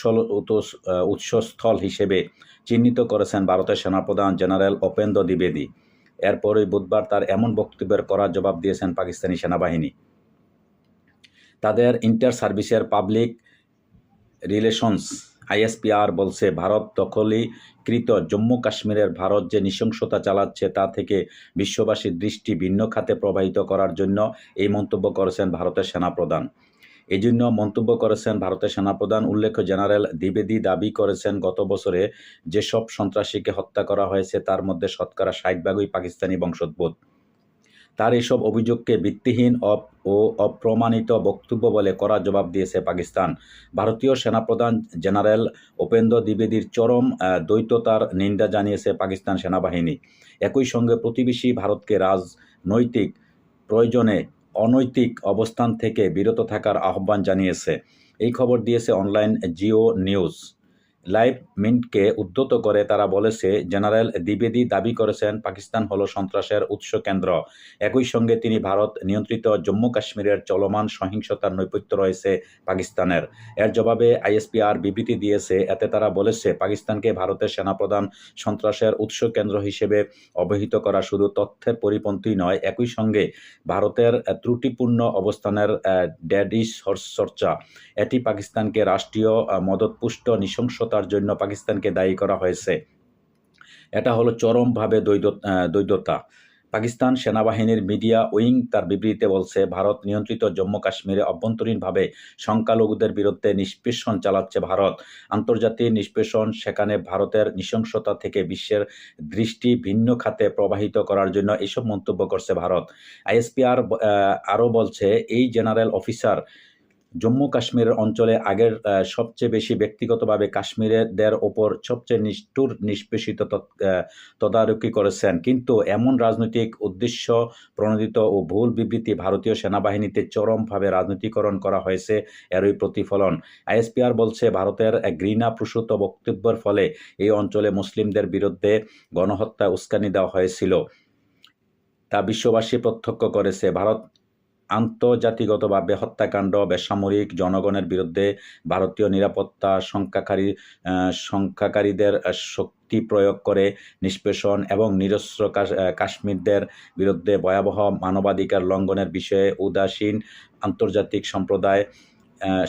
উৎসল উৎসস্থল হিসেবে চিহ্নিত করেছেন ভারতের সেনাপ্রধান জেনারেল অপেন্দ্র দ্বিবেদী। এরপরই বুধবার তার এমন বক্তব্যের করার জবাব দিয়েছেন পাকিস্তানি সেনাবাহিনী। তাদের ইন্টার সার্ভিসের পাবলিক রিলেশনস, আইএসপিআর বলছে, ভারত দখলীকৃত জম্মু কাশ্মীরের ভারত যে নৃশংসতা চালাচ্ছে তা থেকে বিশ্ববাসীর দৃষ্টি ভিন্ন খাতে প্রবাহিত করার জন্য এই মন্তব্য করেছেন ভারতের সেনাপ্রধান। এই জন্য মন্তব্য করেছেন ভারতের সেনাপ্রধান। উল্লেখ্য, জেনারেল দ্বিবেদী দাবি করেছেন, গত বছরে যেসব সন্ত্রাসীকে হত্যা করা হয়েছে, তার মধ্যে শতকরা ষাট ভাগই পাকিস্তানি বংশোদ্ভূত। তার এসব অভিযোগকে ভিত্তিহীন অপ ও অপ্রমাণিত বক্তব্য বলে করা জবাব দিয়েছে পাকিস্তান। ভারতীয় সেনাপ্রধান জেনারেল উপেন্দ্র দ্বিবেদীর চরম দ্বৈততার নিন্দা জানিয়েছে পাকিস্তান সেনাবাহিনী। একই সঙ্গে প্রতিবেশী ভারতকে রাজনৈতিক প্রয়োজনে অনৈতিক অবস্থান থেকে বিরত থাকার আহ্বান জানিয়েছে। এই খবর দিয়েছে অনলাইন জিও নিউজ। লাইভ মিন্টকে উদ্ধত করে তারা বলেছে, জেনারেল দ্বিবেদী দাবি করেছেন পাকিস্তান হলো সন্ত্রাসের উৎস কেন্দ্র। একই সঙ্গে তিনি ভারত নিয়ন্ত্রিত জম্মু কাশ্মীরের চলমান সহিংসতার নৈপথ্য রয়েছে পাকিস্তানের। এর জবাবে আইএসপিআর বিবৃতি দিয়েছে, এতে তারা বলেছে, পাকিস্তানকে ভারতের সেনাপ্রধান সন্ত্রাসের উৎস কেন্দ্র হিসেবে অবহিত করা শুধু তথ্যের পরিপন্থী নয়, একই সঙ্গে ভারতের ত্রুটিপূর্ণ অবস্থানের ড্যাডিস চর্চা। এটি পাকিস্তানকে রাষ্ট্রীয় মদতপুষ্ট নৃশংসতার জন্য পাকিস্তানকে দায়ী করা হয়েছে। এটা হলো চরমভাবে দ্বৈত আহ, দ্বৈততা। পাকিস্তান সেনাবাহিনীর মিডিয়া উইং তার বিবৃতিতে বলছে ভারত নিয়ন্ত্রিত জম্মু কাশ্মীরে অভ্যন্তরীণভাবে সংখ্যালঘুদের বিরুদ্ধে নিষ্পেষণ চালাচ্ছে ভারত। আন্তর্জাতিক নিষ্পেষণ সেখানে ভারতের নৃশংসতা থেকে বিশ্বের দৃষ্টি ভিন্ন খাতে প্রবাহিত করার জন্য এসব মন্তব্য করছে ভারত। আইএসপিআর আরও বলছে এই জেনারেল অফিসার জম্মু কাশ্মীরের অঞ্চলে আগের সবচেয়ে বেশি ব্যক্তিগতভাবে কাশ্মীরের ওপর সবচেয়ে নিষ্ঠুর নিষ্পেষিত তদারকি করেছেন। কিন্তু এমন রাজনৈতিক উদ্দেশ্য, প্রণোদিত ও ভুল বিবৃতি ভারতীয় সেনাবাহিনীতে চরমভাবে রাজনীতিকরণ করা হয়েছে, এরই প্রতিফলন। আইএসপিআর বলছে, ভারতের এক ঘৃণাপ্রসূত বক্তব্যের ফলে এই অঞ্চলে মুসলিমদের বিরুদ্ধে গণহত্যা উস্কানি দেওয়া হয়েছিল। তা বিশ্ববাসী প্রত্যক্ষ করেছে। ভারত আন্তর্জাতিকভাবে হত্যাকাণ্ড, বেসামরিক জনগণের বিরুদ্ধে ভারতীয় নিরাপত্তা সংখ্যাকারী সংখ্যাকারীদের শক্তি প্রয়োগ করে নিষ্পেষণ এবং নিরস্ত্র কাশ্মীরদের বিরুদ্ধে ভয়াবহ মানবাধিকার লঙ্ঘনের বিষয়ে উদাসীন আন্তর্জাতিক সম্প্রদায়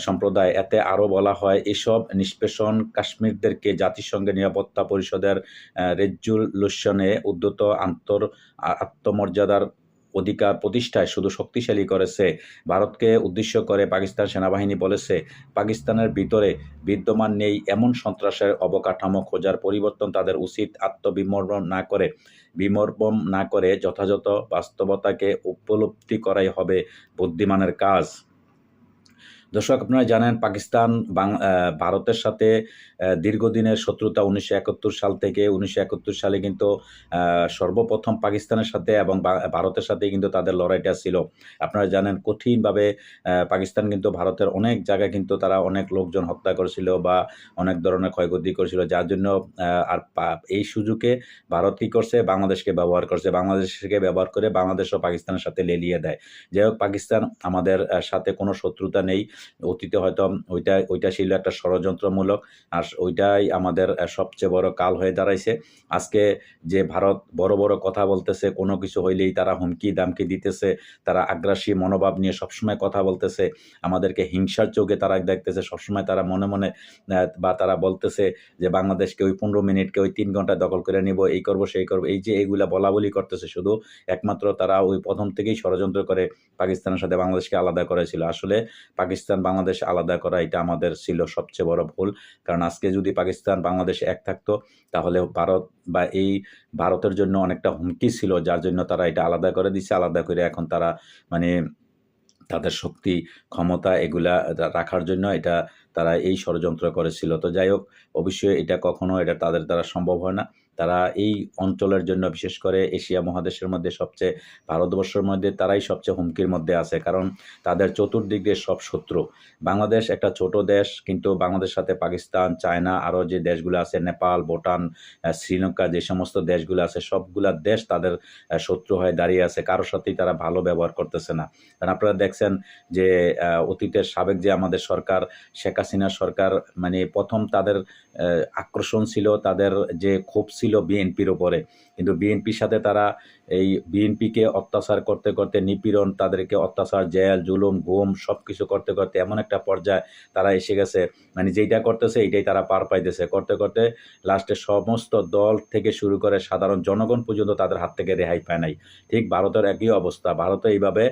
সম্প্রদায়। এতে আরও বলা হয়, এসব নিষ্পেষণ কাশ্মীরদেরকে জাতিসংঘের নিরাপত্তা পরিষদের রেজুলেশনে উদ্যত আন্তর আত্মমর্যাদার অধিকার প্রতিষ্ঠায় শুধু শক্তিশালী করেছে। ভারতকে উদ্দেশ্য করে পাকিস্তান সেনাবাহিনী বলেছে, পাকিস্তানের ভিতরে বিদ্যমান নেই এমন সন্ত্রাসের অবকাঠামো খোঁজার পরিবর্তন তাদের উচিত আত্মবিমর্মন না করে। বিমর্মন না করে যথাযথ বাস্তবতাকে উপলব্ধি করাই হবে বুদ্ধিমানের কাজ। দর্শক, আপনারা জানেন পাকিস্তান ভারতের সাথে দীর্ঘদিনের শত্রুতা উনিশশো একাত্তর সাল থেকে উনিশশো একাত্তর সালে কিন্তু সর্বপ্রথম পাকিস্তানের সাথে এবং ভারতের সাথে কিন্তু তাদের লড়াইটা ছিল। আপনারা জানেন কঠিনভাবে পাকিস্তান কিন্তু ভারতের অনেক জায়গায় কিন্তু তারা অনেক লোকজন হত্যা করেছিল বা অনেক ধরনের ক্ষয়ক্ষতি করেছিল। যার জন্য আর এই সুযোগে ভারত কী করছে? বাংলাদেশকে ব্যবহার করছে। বাংলাদেশকে ব্যবহার করে বাংলাদেশ ও পাকিস্তানের সাথে লেলিয়ে দেয়। যাই হোক, পাকিস্তান আমাদের সাথে কোনো শত্রুতা নেই। অতীতে হয়তো ওইটা ওইটা ছিল একটা ষড়যন্ত্রমূলক আর ওইটাই আমাদের সবচেয়ে বড় কাল হয়ে দাঁড়াইছে। আজকে যে ভারত বড় বড় কথা বলতেছে, কোনো কিছু হইলেই তারা হুমকি দামকি দিতেছে, তারা আগ্রাসী মনোভাব নিয়ে সবসময় কথা বলতেছে, আমাদেরকে হিংসার চোখে তারা দেখতেছে, সবসময় তারা মনে মনে বা তারা বলতেছে যে বাংলাদেশকে ওই পনেরো মিনিটকে ওই তিন ঘণ্টা দখল করে নিব, এই করব, সেই করব, এই যে এইগুলা বলা বলি করতেছে, শুধু একমাত্র তারা ওই প্রথম থেকেই ষড়যন্ত্র করে পাকিস্তানের সাথে বাংলাদেশকে আলাদা করেছিল। আসলে পাকিস্তান বাংলাদেশ আলাদা করা, এটা আমাদের ছিল সবচেয়ে বড় ভুল। কারণ আজকে যদি পাকিস্তান, বাংলাদেশ এক থাকতো, তাহলে ভারত বা এই ভারতের জন্য অনেকটা হুমকি ছিল, যার জন্য তারা এটা আলাদা করে দিছে। আলাদা করে এখন তারা মানে তাদের শক্তি, ক্ষমতা এগুলা রাখার জন্য এটা তারা এই ষড়যন্ত্র করেছিল। তো যাই হোক, অবশ্যই এটা কখনো এটা তাদের দ্বারা সম্ভব হয় না। তারা এই অঞ্চলের জন্য, বিশেষ করে এশিয়া মহাদেশের মধ্যে সবচেয়ে, ভারতবর্ষের মধ্যে তারাই সবচেয়ে হুমকির মধ্যে আছে। কারণ তাদের চতুর্দিক দিয়ে সব শত্রু। বাংলাদেশ একটা ছোট দেশ, কিন্তু বাংলাদেশের সাথে পাকিস্তান, চায়না, আরও যে দেশগুলো আছে, নেপাল, ভুটান শ্রীলঙ্কা, যে সমস্ত দেশগুলো আছে, সবগুলা দেশ তাদের শত্রু হয়ে দাঁড়িয়ে আছে। কারোর সাথেই তারা ভালো ব্যবহার করতেছে না। কারণ আপনারা দেখছেন যে অতীতের সাবেক যে আমাদের সরকার, শেখ হাসিনার সরকার মানে প্রথম তাদের আকর্ষণ ছিল তাদের যে ক্ষোভ ছিল বিএনপির ওপরে কিন্তু বিএনপির সাথে তারা এই বিএনপিকে অত্যাচার করতে করতে নিপীড়ন, তাদেরকে অত্যাচার, জেল, জুলুম, গুম সব কিছু করতে করতে এমন একটা পর্যায়ে তারা এসে গেছে। মানে যেইটা করতেছে, এইটাই তারা পার পাইতেছে। করতে করতে লাস্টে সমস্ত দল থেকে শুরু করে সাধারণ জনগণ পর্যন্ত তাদের হাত থেকে রেহাই পায় নাই। ঠিক ভারতের একই অবস্থা। ভারতে এইভাবে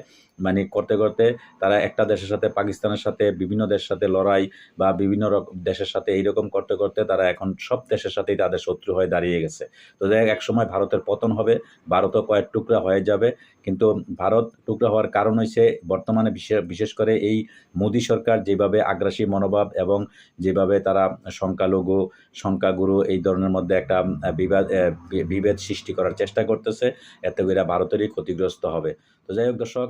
মানে করতে করতে তারা একটা দেশের সাথে, পাকিস্তানের সাথে, বিভিন্ন দেশের সাথে লড়াই বা বিভিন্ন দেশের সাথে এইরকম করতে করতে তারা এখন সব দেশের সাথেই তাদের শত্রু হয়ে দাঁড়িয়ে গেছে। তো দেখ এক সময় ভারতের পতন হবে, ভারতও কয়েক টুকরা হয়ে যাবে, কিন্তু ভারত টুকরা হওয়ার কারণ হয়েছে বর্তমানে বিশেষ করে এই মোদী সরকার যেভাবে আগ্রাসী মনোভাব এবং যেভাবে তারা সংখ্যালঘু, সংখ্যাগুরু এই ধরনের মধ্যে একটা বিবাদ বিভেদ সৃষ্টি করার চেষ্টা করতেছে, এতে করে ভারতেরই ক্ষতিগ্রস্ত হবে। তো যাই হোক দর্শক